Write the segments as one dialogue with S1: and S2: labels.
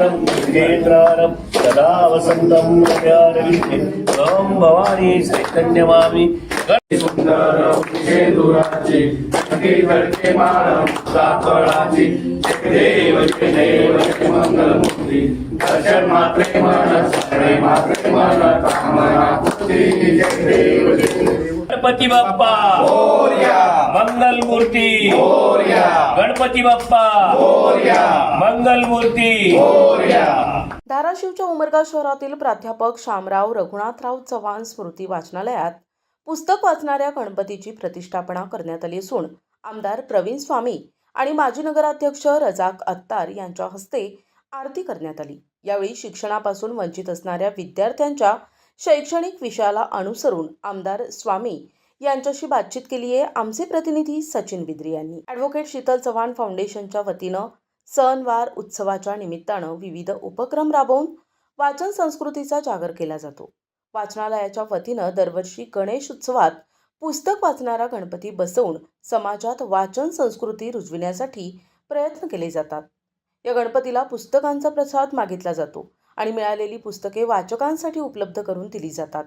S1: केन्द्रारं सदा वसन्तं हृदयारविन्दे ॐ भवानी
S2: देव जय मंगलमूर्ती दर्शन मात्रे मन मात्रे मन कामना
S1: गणपती बाप्पा मंगल मूर्ती। गणपती बाप्पा। मंगल मूर्ती।
S3: धाराशिवच्या उमरगा शहरातील प्राध्यापक शामराव रघुनाथराव चव्हाण स्मृती वाचनालयात पुस्तक वाचणाऱ्या गणपतीची प्रतिष्ठापना करण्यात आली असून आमदार प्रवीण स्वामी आणि माजी नगराध्यक्ष रजाक अत्तार यांच्या हस्ते आरती करण्यात आली. यावेळी शिक्षणापासून वंचित असणाऱ्या विद्यार्थ्यांच्या शैक्षणिक विषयाला अनुसरून आमदार स्वामी यांच्याशी बातचीत केली आहे आमचे प्रतिनिधी सचिन बिद्री यांनी. ॲडव्होकेट शीतल चव्हाण फाउंडेशनच्या वतीनं सणवार उत्सवाच्या निमित्तानं विविध उपक्रम राबवून वाचन संस्कृतीचा जागर केला जातो. वाचनालयाच्या वतीनं दरवर्षी गणेश उत्सवात पुस्तक वाचणारा गणपती बसवून समाजात वाचन संस्कृती रुजविण्यासाठी प्रयत्न केले जातात. या गणपतीला पुस्तकांचा प्रसाद मागितला जातो आणि मिळालेली पुस्तके वाचकांसाठी उपलब्ध करून दिली जातात.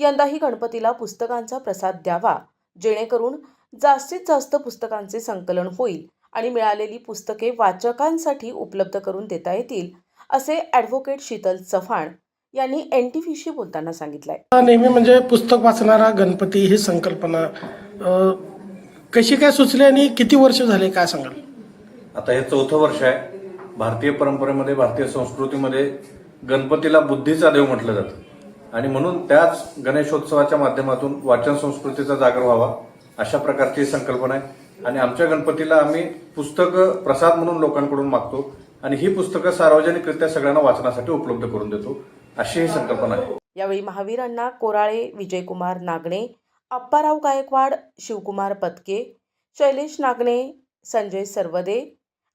S3: यंदाही गणपतीला पुस्तकांचा प्रसाद द्यावा. जेणेकरून जास्तीत जास्त पुस्तकांचे संकलन होईल आणि मिळालेली पुस्तके वाचकांसाठी उपलब्ध करून देता येतील असे ॲडव्होकेट शीतल चव्हाण यांनी एन टी व्हीशी बोलताना सांगितलंय.
S4: नेहमी म्हणजे पुस्तक वाचणारा गणपती ही संकल्पना. कशी काय सुचली आणि किती वर्ष झाले काय सांगाल?
S5: आता हे चौथं वर्ष आहे. भारतीय परंपरेमध्ये भारतीय संस्कृतीमध्ये गणपतीला बुद्धीचा देव म्हटलं जातं. आणि म्हणून त्याच गणेशोत्सवाच्या माध्यमातून वाचन संस्कृतीचा जागर व्हावा अशा प्रकारची संकल्पना आहे. आणि आमच्या गणपतीला आम्ही पुस्तकं प्रसाद म्हणून लोकांकडून मागतो आणि ही पुस्तकं सार्वजनिकरित्या सगळ्यांना वाचनासाठी उपलब्ध करून देतो अशी ही संकल्पना आहे.
S3: यावेळी महावीरांना कोराळे विजयकुमार नागणे अप्पाराव गायकवाड शिवकुमार पत्के शैलेश नागणे संजय सरवदे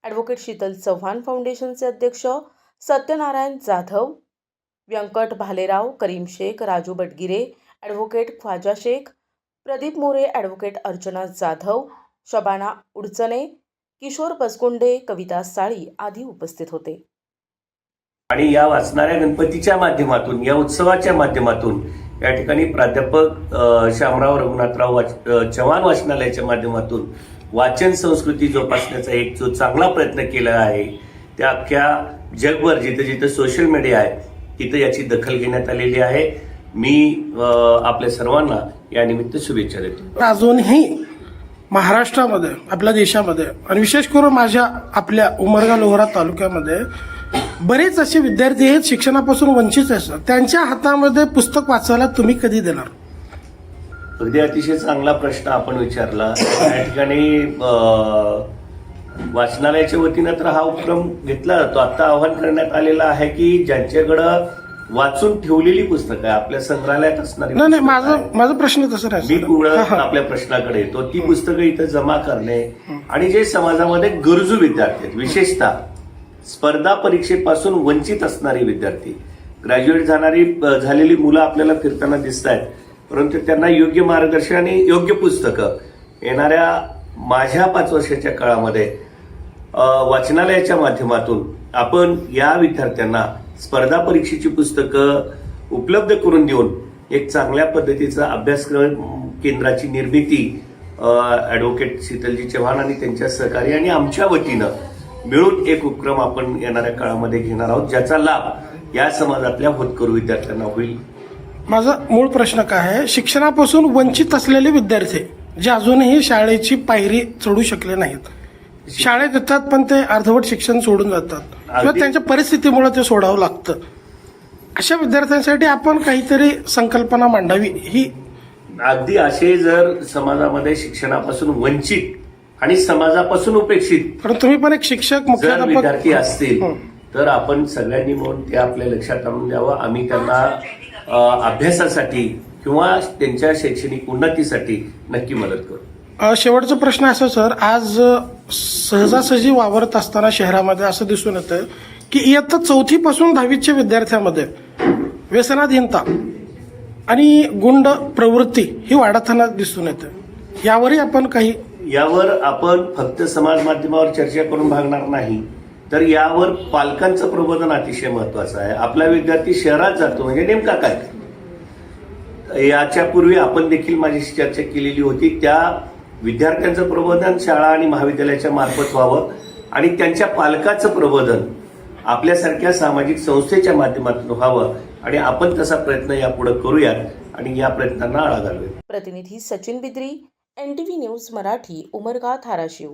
S3: ॲडव्होकेट शीतल चव्हाण फाउंडेशनचे अध्यक्ष सत्यनारायण जाधव व्यंकट भालेराव करीम शेख राजू बटगिरे ॲडव्होकेट ख्वाजा शेख प्रदीप मोरे ॲडव्होकेट अर्चना जाधव शबाना उडचणे किशोर बसकुंडे कविता साळी आदी उपस्थित होते.
S1: आणि या वाचणाऱ्या गणपतीच्या माध्यमातून या उत्सवाच्या माध्यमातून या ठिकाणी प्राध्यापक श्यामराव रघुनाथराव वाच- चव्हाण वाचनालयाच्या माध्यमातून वाचन संस्कृती जोपासण्याचा एक जो चांगला प्रयत्न केला आहे त्या अख्ख्या जगभर जिथं जिथं सोशल मीडिया आहे तिथं याची दखल घेण्यात आलेली आहे. मी आपल्या सर्वांना या निमित्त शुभेच्छा देतो.
S4: अजूनही महाराष्ट्रामध्ये आपल्या देशामध्ये आणि विशेष करून माझ्या आपल्या उमरगा लोहरा तालुक्यामध्ये बरेच असे विद्यार्थी आहेत शिक्षणापासून वंचित असतात त्यांच्या हातामध्ये पुस्तक वाचायला तुम्ही कधी देणार?
S1: अगदी अतिशय चांगला प्रश्न आपण विचारला. या ठिकाणी वाचनालयाच्या वतीनं तर हा उपक्रम घेतला जातो. आता आवाहन करण्यात आलेलं आहे की ज्यांच्याकडं वाचून ठेवलेली पुस्तकं आपल्या संग्रहालयात असणारी
S4: नाही माझा. माझा प्रश्न तसा
S1: मी पुढं. आपल्या प्रश्नाकडे येतो. ती पुस्तकं इथं जमा करणे आणि जे समाजामध्ये गरजू विद्यार्थी आहेत विशेषतः स्पर्धा परीक्षेपासून वंचित असणारे विद्यार्थी ग्रॅज्युएट जाणारी अ, झालेली मुलं आपल्याला फिरताना दिसत आहेत परंतु त्यांना योग्य मार्गदर्शन आणि योग्य पुस्तकं येणाऱ्या माझ्या पाच वर्षाच्या काळामध्ये वाचनालयाच्या माध्यमातून आपण या विद्यार्थ्यांना स्पर्धा परीक्षेची पुस्तकं उपलब्ध करून देऊन एक चांगल्या पद्धतीचा अभ्यासक्रम केंद्राची निर्मिती ॲडव्होकेट शीतलजी चव्हाण आणि त्यांच्या सहकारी आणि आमच्या वतीनं मिळून एक उपक्रम आपण येणाऱ्या काळामध्ये घेणार आहोत ज्याचा लाभ या समाजातल्या होतकरू विद्यार्थ्यांना होईल.
S4: माझा मूळ प्रश्न काय आहे? शिक्षणापासून वंचित असलेले विद्यार्थी जे अजूनही शाळेची पायरी चढू शकले नाहीत शाळेत येतात पण ते अर्धवट शिक्षण सोडून जातात. किंवा. त्यांच्या परिस्थितीमुळे ते सोडावं लागतं. अशा विद्यार्थ्यांसाठी आपण काहीतरी संकल्पना मांडावी ही
S1: अगदी असे जर समाजामध्ये शिक्षणापासून वंचित आणि समाजापासून उपेक्षित
S4: कारण तुम्ही पण एक शिक्षक
S1: जर
S4: मुख्याध्यापक.
S1: विद्यार्थी असतील. तर आपण सगळ्यांनी मिळून ते आपल्या लक्षात आणून द्यावं. आम्ही त्यांना अभ्यासासाठी किंवा त्यांच्या शैक्षणिक उन्नतीसाठी नक्की मदत करू.
S4: शेवटचा प्रश्न असा सर आज सहजासहजी वावरत असताना शहरामध्ये असं दिसून येतं की इयत्ता चौथीपासून दहावीच्या विद्यार्थ्यांमध्ये व्यसनाधीनता आणि गुंड प्रवृत्ती ही वाढताना दिसून येते. यावरही आपण काही
S1: यावर आपण फक्त समाज माध्यमावर चर्चा करून भागणार नाही तर यावर पालकांचं प्रबोधन अतिशय महत्वाचं आहे. आपला विद्यार्थी शहरात जातो म्हणजे नेमका काय? याच्या पूर्वी आपण देखील माझी चर्चा केलेली होती त्या विद्यार्थ्यांचं प्रबोधन शाळा आणि महाविद्यालयाच्या मार्फत व्हावं आणि त्यांच्या पालकाचं प्रबोधन आपल्यासारख्या सामाजिक संस्थेच्या माध्यमातून व्हावं आणि आपण तसा प्रयत्न यापुढे करूयात आणि या प्रयत्नांना आळा घालूयात.
S3: प्रतिनिधी Sachin Bidri N T V news Marathi Umarga Dharashiv.